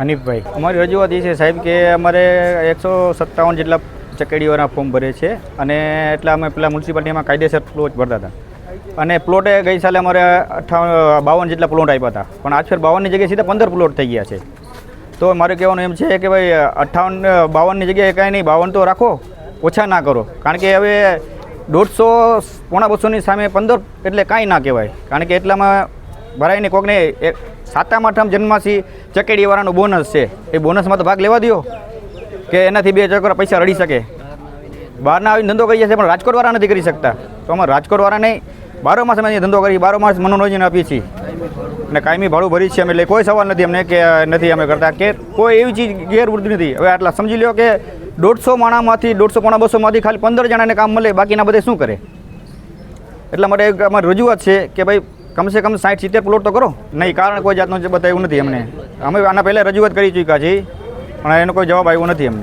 હનીફભાઈ, અમારી રજૂઆત એ છે સાહેબ કે અમારે એકસો સત્તાવન જેટલા ચકેડીઓના ફોર્મ ભરે છે અને એટલા અમે પેલા મ્યુનિસિપાલિટીમાં કાયદેસર પ્લોટ ભરતા હતા. અને પ્લોટે ગઈ સાલે અમારે અઠ્ઠાવન બાવન જેટલા પ્લોટ આપ્યા હતા. પણ આજ ફેર બાવનની જગ્યાએ સીધા પંદર પ્લોટ થઈ ગયા છે. તો મારે કહેવાનું એમ છે કે ભાઈ અઠ્ઠાવન બાવનની જગ્યાએ કાંઈ નહીં, બાવન તો રાખો, ઓછા ના કરો. કારણ કે હવે દોઢસો, પોણા બસોની સામે પંદર એટલે કાંઈ ના કહેવાય. કારણ કે એટલામાં ભરાઈને કોકને એક સાતમ, આઠમ જન્માસી ચકેડીવાળાનું બોનસ છે. એ બોનસમાં તો ભાગ લેવા દો કે એનાથી બે ચક્કર પૈસા રડી શકે. બહારના આવીને ધંધો કરી જશે પણ રાજકોટવાળા નથી કરી શકતા. તો અમારે રાજકોટવાળા નહીં બારો માસ અમે ધંધો કરી, બારો માસ મનોરંજન આપીએ છીએ. અને કાયમી ભાડું ભરી છીએ અમે, એટલે કોઈ સવાલ નથી અમને કે નથી અમે કરતા. કે કોઈ એવી ચીજ ગેરવૃત્તિ નથી. હવે આટલા સમજી લો કે દોઢસો માણામાંથી, દોઢસો પોણા બસોમાંથી ખાલી પંદર જણાને કામ મળે, બાકીના બધે શું કરે? એટલા માટે અમારી રજૂઆત છે કે ભાઈ કમસે કમ સાઠ સિત્તેર પ્લોટ તો કરો. નહીં, કારણ કોઈ જાતનું બતાવ્યું નથી અમને અમે આના પહેલાં રજૂઆત કરી ચૂક્યા છીએ, પણ એનો કોઈ જવાબ આવ્યો નથી અમને